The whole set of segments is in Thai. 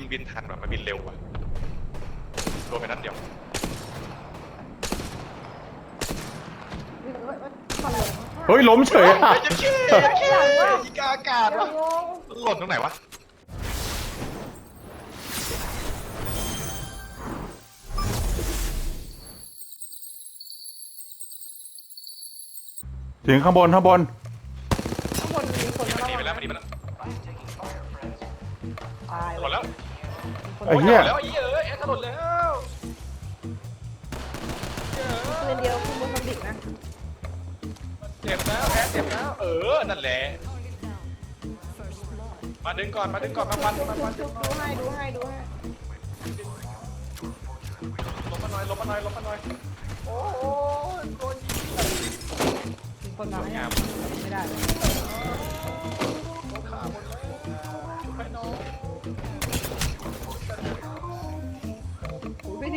มันบินทันแบบมันบินเร็วว่ะโดนไปนัดเดียวเฮ้ยล้มเฉยอะไอ้เจ๊เจ๊เจ๊ยิงกลางอากาศวะงงหล่นตรงไหนวะถึงข้างบนข้างบน ข้างบนมีคนมันมาหนีไปแล้วแล้วมันหนีไปแล้ว ตายหล่นแล้วคนไอ้เหี้ยหล่นแล้วไอ้เหี้ยเอ้ยแอร์หล่นแล้วปืนเดียวคือโมซัมบิกนะเจ็บแล้วแอร์เจ็บแล้ว เออ นั่นแหละ มาดึงก่อน มาดึงก่อน มาวันจุ๊บมาจุ๊วับนจุ๊บดูให้ดูให้ดูให้ลงมาหน่อยลงมาหน่อยลงมาหน่อย โอ้โหโดนยิงมีคนมาให้งามไม่ได้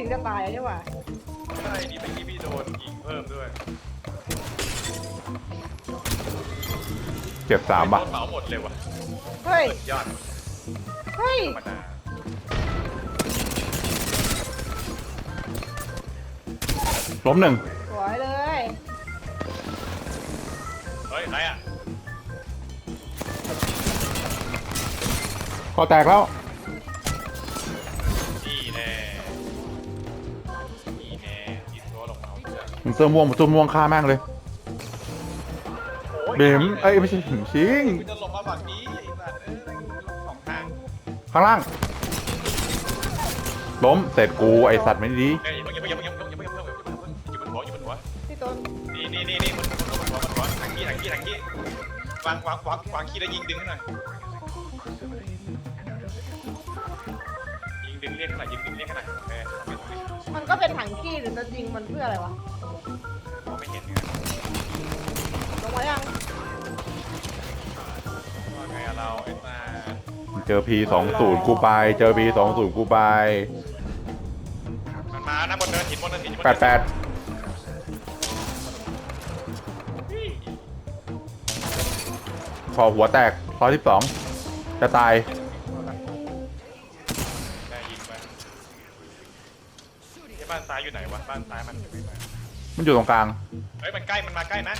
งจะตายใช่ป่ะใช่นี่เมื่อกี้พี่โดนยิงเพิ่มด้วยเจ็บสามป่ะโดนเหมาหมดเลยว่ะเฮ้ย ยอดเฮ้ย ธรรมดาล้มหนึ่งสวยเลย เฮ้ยใครอะคอแตกแล้ว มาเอาเสื้อมึงเสื้อม่วงเสื้อม่วงฆ่าแม่งเลยโอ้ยเบมเอ้ยไม่ใช่หิมชิงกูจะลงมาฝั่งนี้ไอ้สัตว์เอ้ยลงสองทางข้างล่าง ล้มเสร็จกูไอสัตว์ไม่ดีเอ้ยอย่าเพิ่งอย่าเพิ่งอย่าเพิ่งอย่าเพิ่งอย่าเพิ่งอย่าเพิ่งอย่าเพิ่งอยู่บนหัวอยู่บนหัวพี่ต้นนี่นี่นี่นี่บนบนหัวบนหัวบนหัวทางขี้ทางขี้ทางขี้วางวางวางวางขี้แล้วยิงดึงให้หน่อยยิงดึงเรียกให้หน่อยยิงดึงเรียกให้หน่อยโอเคไม่ต้องไม่มันก็เป็นถังขี้หรือจะยิงมันเพื่ออะไรวะมอง ไม่เห็นเนี่ยลงมายังว่าไงอะเราไอ้ตาเจอพีสองศูนย์กูไป เจอพีสองศูนย์กูไปมันมานะบนเนินหินบนเนินหินบนแปเนิดนแปดพอหัวแตกพอที่สองจะตาย ได้ยิงไปไอ้บ้านซ้ายอยู่ไหนวะบ้านซ้ายมันอยู่ไหน มันอยู่ตรงกลาง เฮ้ยมันใกล้มันมาใกล้นะ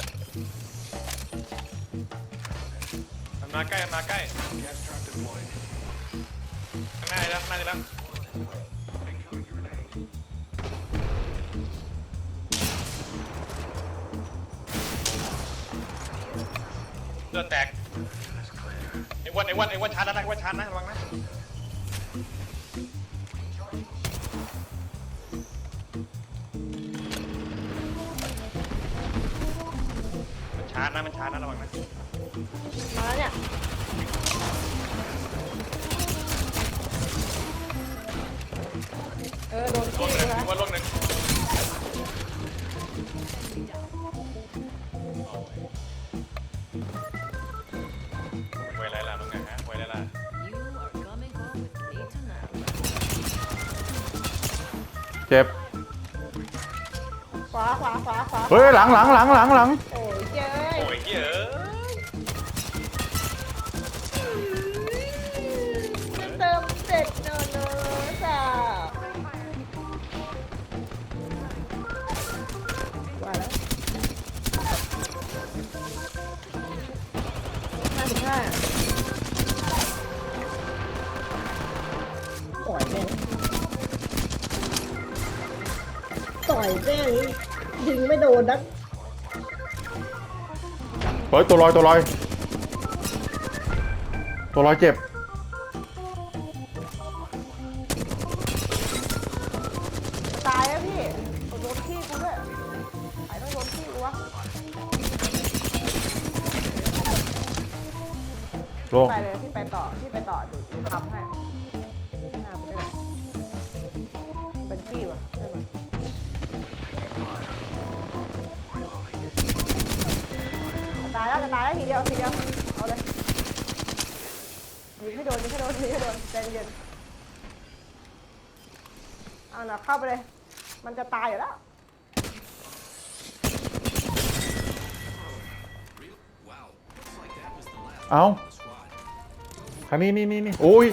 มันมาใกล้มันมาใกล้ข้างหน้าเลยแล้วข้างหน้าเลยแล้วเลือดแตกไอ้อ้วันไอ้อ้วันไอ้อ้วันชาร์จแล้วนะไอ้อ้วันชาร์จนะระวังนะาร์จนะมันชาร์จนะระวังนะมาแล้วเนี่ยเออโดนลขี้งหนึ่งนะว่าลงหนึ่งไว้ไรล่ะน้องไงฮะไว้ไรล่ะ You are coming home with me tonight. เจ็บ ขวาขวาขวาขวาเฮ้ยหลังหลังหลังหลังหลัง ต่อยแม่งต่อยแม่งยิงไม่โดนนะเฮ้ยตัวลอยตัวลอย ตัวลอยเจ็บ ตายแล้วพี่ผมโดนขี้กูด้วยใครต้องโดนขี้กูวะโลงไปเลยพี่ไปต่อพี่ไปต่อดูทำให้ จะตายแล้วทีเดียวทีเดียวเอาเลยยิงให้โดนยิงให้โดนยิงให้โดนใจเย็นเอาล่ะเข้าไปเลย มันจะตายอยู่แล้วเอาคันนี้นี่นี่นี่โอ้ย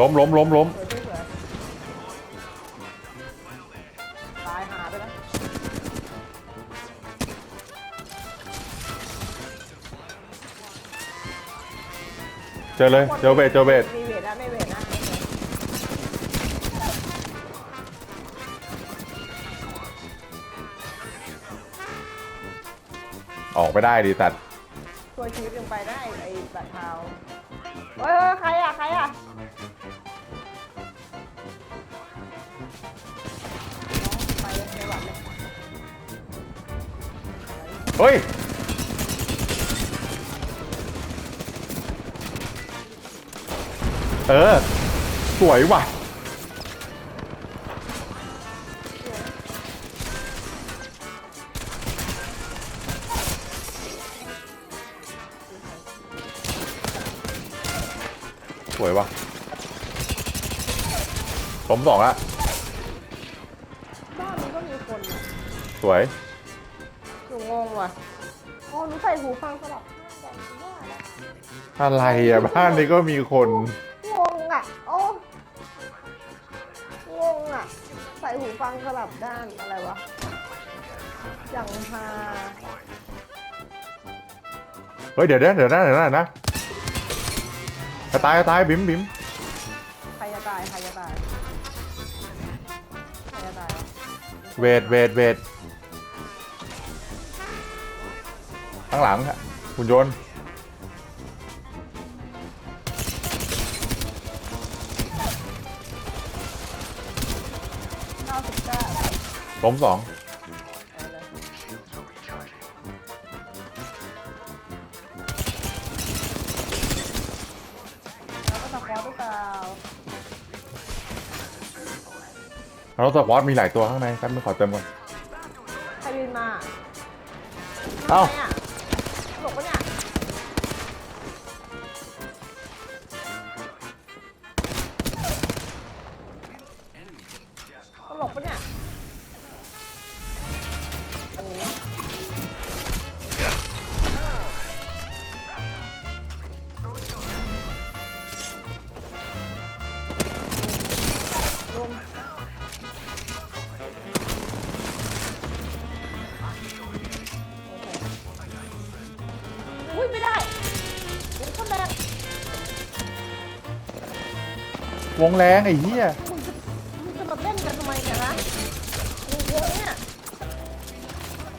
ล้มล้มล้มล้มสวยสวยตายหาไปแล้วเจอเลยเจอเบสเจอเบสมีเวทนะไม่เวทนะออกไม่ได้ดิตัดช่วยชีวิตยังไปได้ไอ้บัตรเทาเฮ้ยเฮ้ยใครอะใครอะ ฮ้ย เออ สวยว่ะ สวยว่ะล้มสองละบ้านนี้ก็มีคนอะสวยหนูงง ว่ะอ๋อหนูใส่หูฟังสลับข้างกันว่าแล้วอะไรอะบ้านนี้ก็มีคน งงอะโอ้งงอะ ใส่หูฟังสลับด้านอะไรวะอย่างฮาเฮ้ยเดี๋ยวนะเดี๋ยวนะเดี๋ยวนะเดี๋ยวนะจะตายจะตายบิ๋มบิ๋มใครจะตายใครจะตายใครจะตายเวทเวทเวท ข้างหลังอะหุ่นยนต์เก้าสิบเก้าล้มสองเอาเลยแล้วก็สควอตหรือเปล่าแล้วสปอร์ตมีหลายตัวข้างในครับไม่ขอเติมก่อนใครบินมา เอ้า วงแรงไอ้เหี้ยมึงจะมึงจะมาเต้นกันทำไมเนี่ยนะมึงเยอะเนี่ย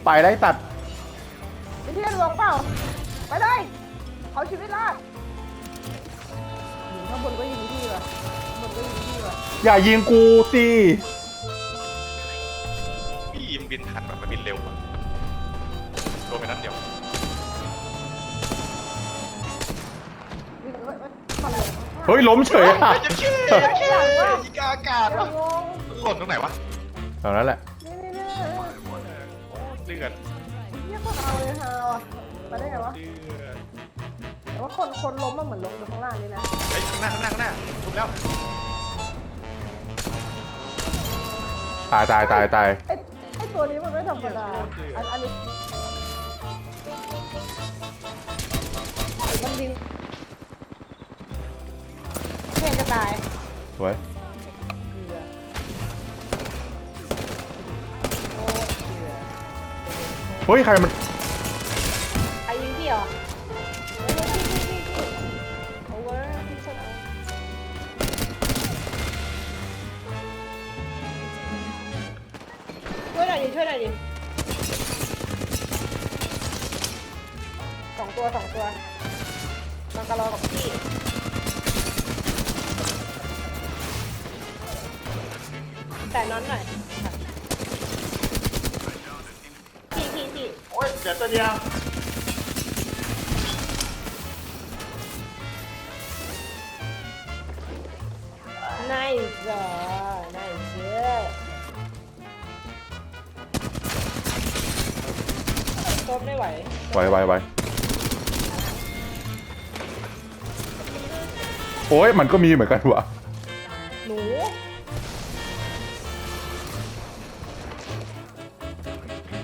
ไปไล่ตัดไปเที่ยวหลวงเปล่า ไปเลยเอาชีวิตรอดหืมข้างบนก็ยิงที่ว่ะข้างบนก็ยิงที่ว่ะอย่ายิงกูสิพี่มันบินทันแบบมันบินเร็วอะโดนไปนัดเดียว เฮ้ยล้มเฉยอะไอ้เจ๊เจ๊เจ๊ยิงกาอากาศหล่นตรงไหนวะเท่านั้นแหละนี่นี่นี่เลือดเรียกคนเอาเลยฮาวะมาได้ไงวะ แต่ว่าคนคนล้มมันเหมือนล้มอยู่ข้างล่างนี่นะไอ้ยข้างหน้าข้างหน้าข้างหน้าถูกแล้วตายตายตายตายไอ้ไอตัวนี้มันไม่ธรรมดาอันอันนี้มันยิง เพนจะตายสวยโอ้เหี้ยเฮ้ยใครมันไอ้ยิงพี่เหรอเฮ้ยพี่พี่พี่พี่โอเวอร์พี่ชนะช่วยหน่อยดิช่วยหน่อยดิสองตัวสองตัวมังกรรอกับพี่ แต่นอนหน่อยพี่พี่พี่โอ้ยเดี๋ยวตัวเดียว Nice, uh, nice. Yeah. โคตรไม่ไหวไวไวไวโอ้ยมันก็มีเหมือนกันว่ะหนู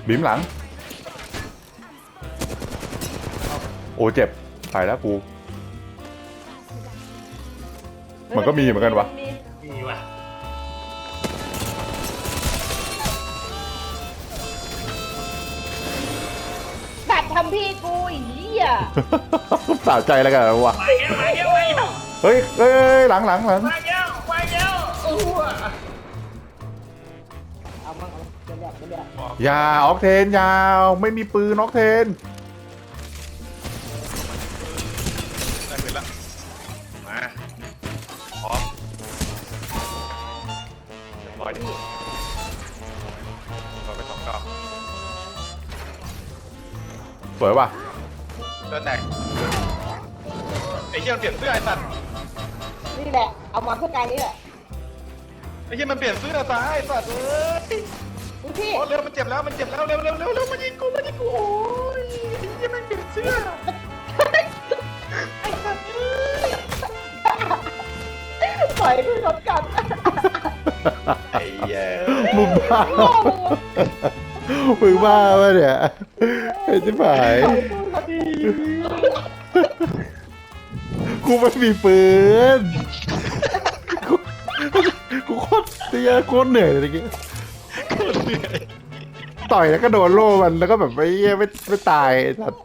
บิ๋มหลัง โอ้เจ็บไปแล้วกู มันก็มีเหมือนกันวะ มีว่ะดัดทำพี่กูอีเหี้ยสาใจแล้วกันวะไปเงี้ยไปเงี้ยไปเงี้ยเฮ้ยเฮ้ยหลังหลังหลังไปเงี้ยไป อยาออกเทนยาวไม่มีปืนออกเทนได้ปืนละมาพร้อมเรียบร้อยดิเราไปสองกล่องสวยป่ะเสื้อแตกไอ้เหี้ยมันเปลี่ยนเสื้อไอ้สัตว์นี่แหละ เอามาเพื่อการนี้แหละไอ้เหี้ยมันเปลี่ยนเสื้อตายไอ้สัตว์เอ้ยดู พี่ โอ้เร็วมันเจ็บแล้วมันเจ็บแล้วเร็วเร็วเร็วเร็วมันยิงกูมันยิงกูโอ้ยไอ้เหี้ยมันเปลี่ยนเสื้อไอ้สัตว์เอ้ยปล่อยพี่รถกันไอ้เหี้ยมึงบ้ามึงบ้าปะเนี่ยไอ้ชิบหายพอดีกูไม่มีปืนกูกูโคตรเสียโคตรเหนื่อยเลยเมื่อกี้ ต่อยแล้วก็โดนโล่มันแล้วก็แบบไม่ไม่ไม่ตายสัตว์